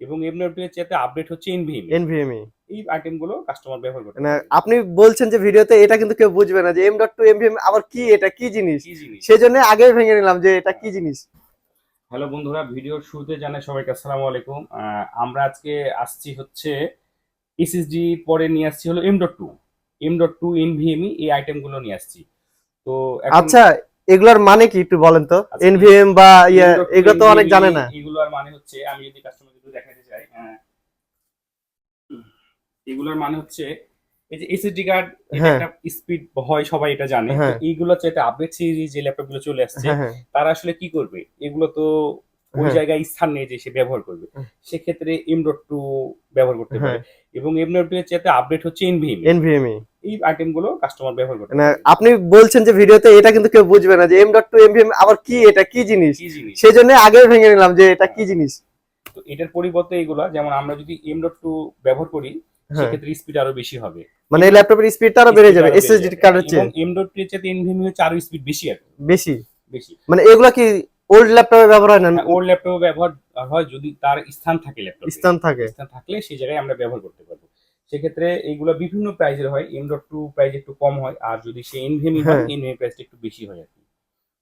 এবং এমডট এর চেয়ে আপডেট হচ্ছে এনভিএম এনভিএমই এই আইটেমগুলো কাস্টমার ব্যবহার করতে মানে আপনি বলছেন যে ভিডিওতে এটা কিন্তু কেউ বুঝবে না যে এম ডট টু এমভিএম আবার কি এটা কি জিনিস? কি জিনিস? সেই জন্য আগেই ভেঙে নিলাম যে এটা কি জিনিস। হ্যালো বন্ধুরা ভিডিওর শুরুতে জানাই সবাইকে আসসালামু আলাইকুম। আমরা আজকে আসছি হচ্ছে এসএসডি পরে নিয়ে আসছি হলো M dot two M dot two NVMe এই আইটেমগুলো নিয়ে আসছি। তো আচ্ছা এগুলোর মানে কি একটু বলেন তো? আচ্ছা, এনভিএম বা ইয়া এগুলো তো অনেক জানে না। এগুলোর মানে হচ্ছে আমি যদি কাস্টমারকে একটু দেখাতে চাই আহ, এগুলোর মানে হচ্ছে এই যে এসএসডি কার্ড হ্যাঁ। একটা স্পিড হয় সবাই এটা জানে। হ্যাঁ। এইগুলো চাইতে আপডেট সিরিজ যে ল্যাপটপগুলো চলে আসছে হ্যাঁ হ্যাঁ। তারা আসলে কি করবে? এগুলো তো ওই হ্যাঁ। জায়গায় স্থান নিয়ে যে সে ব্যবহার করবে। সেক্ষেত্রে এম ডট টু ব্যবহার করতে পারে। হ্যাঁ এবং এম ডট টু এর চেয়ে আপডেট হচ্ছে এনভিএম এনভিএমই এই আইটেমগুলো কাস্টমার ব্যবহার করতে পারে আপনি বলছেন যে ভিডিওতে এটা কিন্তু কেউ বুঝবে না যে এম ডট টু এমভিএম আবার কি এটা কি জিনিস? সেই জন্য আগে ভেঙে নিলাম যে এটা কি জিনিস? তো এটার পরিবর্তে এগুলা যেমন আমরা যদি এম ডট টু ব্যবহার করি হ্যাঁ। সেক্ষেত্রে স্পিড আরও বেশি হবে। মানে এই ল্যাপটপের স্পিডটা আরও বেড়ে যাবে এসএসডি কার্ডের চেয়ে এম ডট টু এর চাইতে এনভিএম হচ্ছে আরও স্পিড বেশি আর বেশি। বেশি। মানে এগুলা কি ওল্ড ল্যাপটপে ব্যবহার হয় না? ওল্ড ল্যাপটপে ব্যবহার হয় যদি তার স্থান থাকে ল্যাপটপ। স্থান থাকে। স্থান থাকলে সেই জায়গায় আমরা ব্যবহার করতে পারব। সেক্ষেত্রে এইগুলো বিভিন্ন প্রাইজের হয় এম ডট টু প্রাইজ একটু কম হয় আর যদি সে এনভিএমই হয়। হ্যাঁ। এনভিএমি প্রাইসটা একটু বেশি হয় আর কি।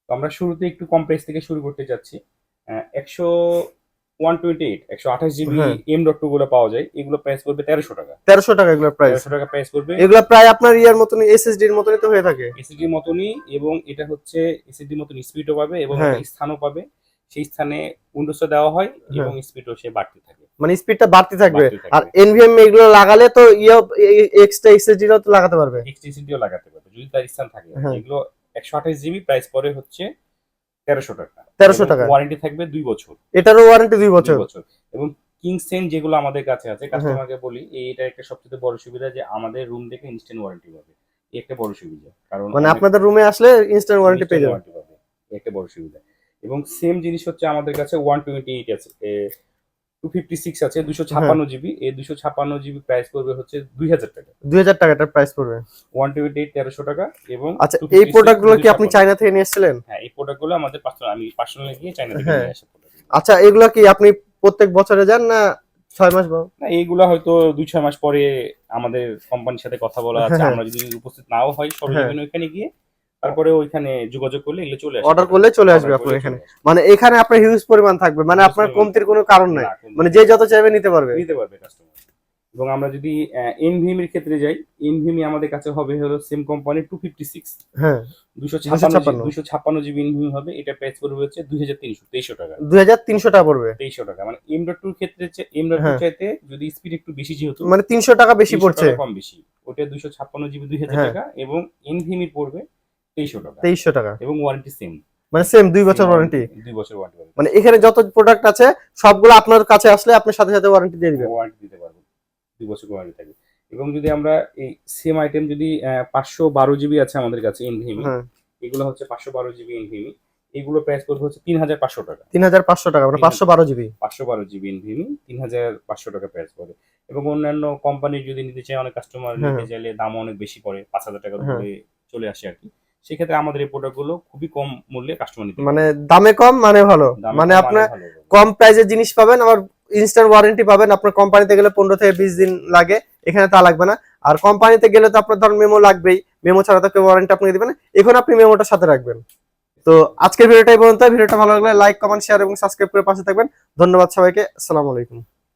তো আমরা শুরুতে একটু কম প্রাইস থেকে শুরু করতে চাচ্ছি। একশো ওয়ান টোয়েন্টি এইট একশো আঠাশ জিবি হ্যাঁ। এম ডট টু গুলো পাওয়া যায় এগুলো প্রাইস করবে তেরোশো টাকা। তেরোশো টাকা এগুলোর প্রাইস তেরোশো টাকা প্রাইস করবে। এগুলা প্রায় আপনার ইয়ার মতনই এসএসডি এর মতনই তো হয়ে থাকে। এসএসডি মতনই এবং এটা হচ্ছে এসএসডি মতন স্পিডও পাবে এবং হ্যাঁ। স্থানও পাবে। সেই স্থানে উইন্ডোজটা দেওয়া হয় এবং স্পিডও সে বাড়তে থাকে। মানে স্পিডটা বাড়তে থাকবে। আর এনভিএম এগুলো লাগালে তো ইয়ে এক্সট্রা এসএসডি তো লাগাতে পারবে। এক্সটিসিটিও লাগাতে পারবে যদি তার স্থান থাকে। হ্যাঁ। এগুলো একশো আঠাশ জিবি প্রাইস পরে হচ্ছে তেরোশো টাকা। তেরোশো টাকা। ওয়ারেন্টি থাকবে দুই বছর। এটারও ওয়ারেন্টি দুই বছর। বছর। এবং কিংসেন যেগুলো আমাদের কাছে আছে কাস্টমারকে বলি এটা একটা সবচেয়ে বড় সুবিধা যে আমাদের রুম থেকে ইনস্ট্যান্ট ওয়ারেন্টি পাবে। একটা বড় সুবিধা। কারণ মানে আপনাদের রুমে আসলে ইনস্ট্যান্ট ওয়ারেন্টি পেয়ে যাবেন। একটা বড় সুবিধা। এবং সেম জিনিস হচ্ছে আমাদের কাছে ওয়ান টোয়েন্টি এইট আছে টু ফিফটি সিক্স আছে দুশো ছাপ্পান্ন জিবি। এই দুশো ছাপ্পান্ন জিবি প্রাইস করবে হচ্ছে দুই হাজার টাকা। দুই হাজার টাকা এটার প্রাইস পড়বে। ওয়ান টোয়েন্টি এইট তেরোশো টাকা এবং আচ্ছা এই প্রোডাক্টগুলো কি আপনি চায়না থেকে নিয়ে এসেছিলেন? হ্যাঁ এই প্রোডাক্টগুলো আমাদের পার্সোনাল আমি পার্সোনালি গিয়ে চাইনা থেকে হ্যাঁ। নিয়ে আসা আচ্ছা এগুলো কি আপনি প্রত্যেক বছরে যান না ছয় মাস বা? না এইগুলো হয়তো দুই ছয় মাস পরে আমাদের কোম্পানির সাথে কথা বলা আছে। হ্যাঁ। আমরা যদি উপস্থিত নাও হয় সরজমিন ওইখানে গিয়ে তারপরে ওইখানে যোগাযোগ করলে এগুলো চলে আসবে। অর্ডার করলে চলে আসবে আপনার এখানে। মানে এখানে আপনার হিউজ পরিমাণ থাকবে। মানে আপনার কমতির কোনো কারণ নাই। মানে যে যত চাইবে নিতে পারবে। নিতে পারবে কাস্টমার এবং আমরা যদি এনভিএম এর ক্ষেত্রে যাই এনভিএম আমাদের কাছে হবে হলো same company two fifty six হ্যাঁ। দুশো 256 ছাপ্পান্ন। দুশো ছাপ্পান্ন জিবি এনভিএম হবে। এটা প্রাইস করবে হচ্ছে দুই হাজার তিনশো তেইশশো টাকা। দুই হাজার তিনশো টাকা পড়বে। তেইশশো টাকা। মানে এম ডট টুর ক্ষেত্রে ডট টু হ্যাঁ। চাইতে যদি স্পিড একটু বেশি যেহেতু মানে তিনশো টাকা বেশি পড়ছে। কম বেশি। ওটা দুশো ছাপ্পান্ন জিবি দুই হাজার হ্যাঁ। টাকা এবং এনভিএম এর পড়বে তেইশশো টাকা। তেইশশো টাকা। এবং ওয়ারেন্টি সেম মানে সেম দুই বছর ওয়ারেন্টি দুই বছর ওয়ারেন্টি মানে এখানে যত প্রোডাক্ট আছে সবগুলো আপনার কাছে আসলে আপনার সাথে সাথে ওয়ারেন্টি দিয়ে দিবেন। ওয়ারেন্টি দিতে পারব। দুই বছর ওয়ারেন্টি থাকবে। এবং যদি আমরা এই সেম আইটেম যদি পাঁচশো বারো জিবি আছে আমাদের কাছে এনভিএমি হ্যাঁ। এগুলো হচ্ছে পাঁচশো বারো জিবি এনভিএমি এগুলো প্রাইস করবে হচ্ছে তিন হাজার পাঁচশো টাকা। তিন হাজার পাঁচশো টাকা মানে পাঁচশো বারো জিবি পাঁচশো বারো জিবি এনভিএমি তিন হাজার পাঁচশো টাকা প্রাইস পড়ে। এবং অন্যান্য কোম্পানির যদি নিতে চায় অনেক কাস্টমার হ্যাঁ। নিতে চাইলে দাম অনেক বেশি পড়ে পাঁচ হাজার টাকার হ্যাঁ। উপরে চলে আসে আর কি। সেক্ষেত্রে আমাদের এই প্রোডাক্টগুলো খুবই কম মূল্যে কাস্টমার নিতে মানে দামে কম মানে ভালো? মানে কম, আপনার কম প্রাইসের জিনিস পাবেন আবার ইনস্ট্যান্ট ওয়ারেন্টি পাবেন। আপনার কোম্পানিতে গেলে পনেরো থেকে বিশ দিন লাগে এখানে তা লাগবে না। আর কোম্পানিতে গেলে তো আপনার ধরুন মেমো লাগবেই মেমো ছাড়া তো কেউ ওয়ারেন্টি আপনাকে দিবে না। এখন আপনি মেমোটা সাথে রাখবেন। তো আজকের ভিডিওটাই পর্যন্ত ভিডিওটা ভালো লাগলে লাইক কমেন্ট শেয়ার এবং সাবস্ক্রাইব করে পাশে থাকবেন। ধন্যবাদ সবাইকে। আসসালামু আলাইকুম।